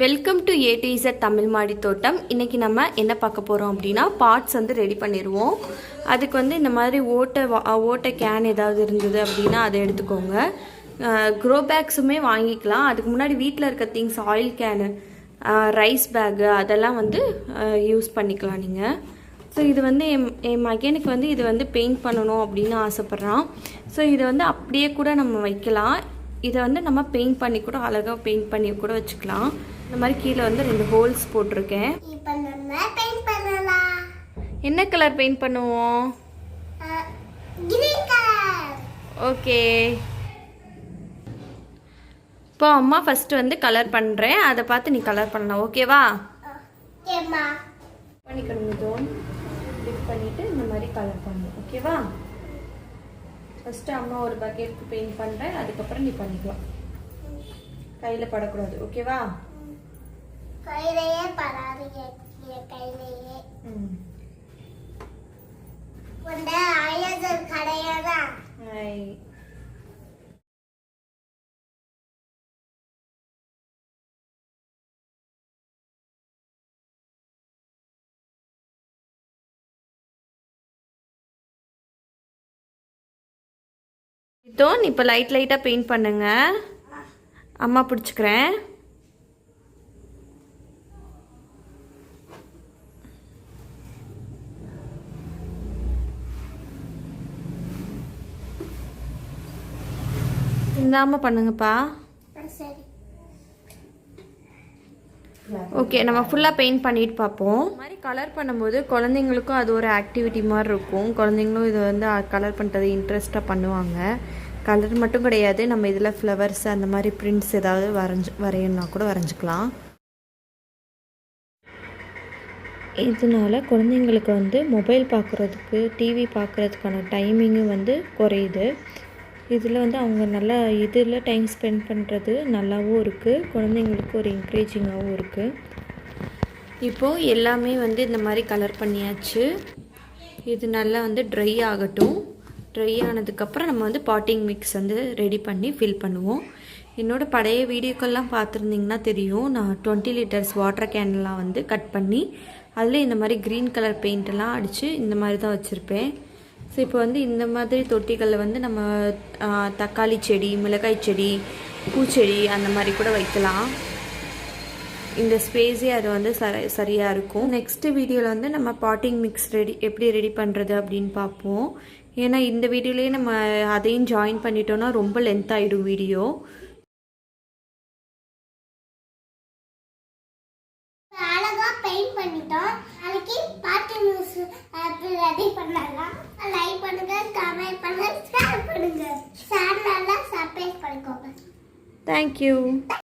Welcome to A to Z Tamil மாடி தோட்டம் இன்றைக்கி நம்ம என்ன பார்க்க போகிறோம் அப்படின்னா பார்ட்ஸ் வந்து ரெடி பண்ணிடுவோம் அதுக்கு வந்து இந்த மாதிரி ஓட்டை ஓட்டை கேன் ஏதாவது இருந்தது அப்படின்னா அதை எடுத்துக்கோங்க. க்ரோ பேக்ஸுமே வாங்கிக்கலாம். அதுக்கு முன்னாடி வீட்டில் இருக்க things oil can rice bag அதெல்லாம் வந்து யூஸ் பண்ணிக்கலாம் நீங்கள் ஸோ இது வந்து என் என் மகனுக்கு வந்து இது வந்து பெயிண்ட் பண்ணணும் அப்படின்னு ஆசைப்பட்றான். ஸோ இதை வந்து அப்படியே கூட நம்ம வைக்கலாம். இதை வந்து நம்ம பெயிண்ட் பண்ணி கூட அழகாக பெயிண்ட் பண்ணி கூட வச்சுக்கலாம். இந்த மாதிரி கீழே வந்து ரெண்டு ஹோல்ஸ் போட்டிருக்கேன். என்ன கலர் பெயிண்ட் பண்ணுவோம்? ஓகே. இப்போ அம்மா ஃபஸ்ட்டு வந்து கலர் பண்ணுறேன் அதை பார்த்து நீ கலர் பண்ணலாம். ஓகேவா பண்ணிக்கணும் இதோன் டிப் பண்ணிவிட்டு இந்த மாதிரி கலர் பண்ணணும். ஓகேவா ஃபஸ்ட்டு அம்மா ஒரு பக்கெட்டுக்கு பெயிண்ட் பண்ணுறேன் அதுக்கப்புறம் நீ பண்ணிக்கலாம். கையில் படக்கூடாது. ஓகேவா கையிலேயே என் கையிலேயே. ம். உண்ட அழகர் கடையாதான் ஹாய் இதோ இப்போ லைட் லைட்டாக பெயிண்ட் பண்ணுங்க. அம்மா பிடிச்சிக்கிறேன். இந்தாமல் பண்ணுங்கப்பா. சரி ஓகே நம்ம ஃபுல்லாக பெயிண்ட் பண்ணிட்டு பார்ப்போம். இந்த மாதிரி கலர் பண்ணும்போது குழந்தைங்களுக்கும் அது ஒரு ஆக்டிவிட்டி மாதிரி இருக்கும். குழந்தைங்களும் இது வந்து கலர் பண்ணுறது இன்ட்ரெஸ்ட்டாக பண்ணுவாங்க. கலர் மட்டும் கிடையாது. நம்ம இதில் ஃப்ளவர்ஸ் அந்த மாதிரி பிரிண்ட்ஸ் ஏதாவது வரைஞ்சி வரையணும்னா கூட வரைஞ்சிக்கலாம். இதனால் குழந்தைங்களுக்கு வந்து மொபைல் பார்க்குறதுக்கு டிவி பார்க்குறதுக்கான டைமிங்கும் வந்து குறையுது. இதில் வந்து அவங்க நல்லா இதில் டைம் ஸ்பெண்ட் பண்ணுறது நல்லாவும் இருக்குது குழந்தைங்களுக்கு ஒரு என்கரேஜிங்காகவும் இருக்குது இப்போது எல்லாமே வந்து இந்த மாதிரி கலர் பண்ணியாச்சு. இது நல்லா வந்து ட்ரை ஆகட்டும். ட்ரை ஆனதுக்கப்புறம் நம்ம வந்து பாட்டிங் மிக்ஸ் வந்து ரெடி பண்ணி ஃபில் பண்ணுவோம். என்னோடய பழைய வீடியோக்கள்லாம் பார்த்துருந்தீங்கன்னா தெரியும். நான் டுவெண்ட்டி லிட்டர்ஸ் வாட்டர் கேன்லாம் வந்து கட் பண்ணி அதில் இந்த மாதிரி க்ரீன் கலர் பெயிண்டெல்லாம் அடித்து இந்த மாதிரி தான் வச்சுருப்பேன். ஸோ இப்போ வந்து இந்த மாதிரி தொட்டிகளில் வந்து நம்ம தக்காளி செடி மிளகாய் செடி பூச்செடி அந்த மாதிரி கூட வைக்கலாம். இந்த ஸ்பேஸே அது வந்து சரி சரியாக இருக்கும். நெக்ஸ்ட்டு வீடியோவில் வந்து நம்ம பாட்டிங் மிக்ஸ் ரெடி எப்படி ரெடி பண்ணுறது அப்படின்னு பார்ப்போம். ஏன்னா இந்த வீடியோலேயே நம்ம அதையும் ஜாயின் பண்ணிட்டோம்னா ரொம்ப லென்த் ஆகிடும் வீடியோ பெயிண்ட் பண்ணிட்டோம். நாளைக்கு பாட்டு நியூஸ் ரெடி பண்ணலாம். பண்ணுங்க ஷேர்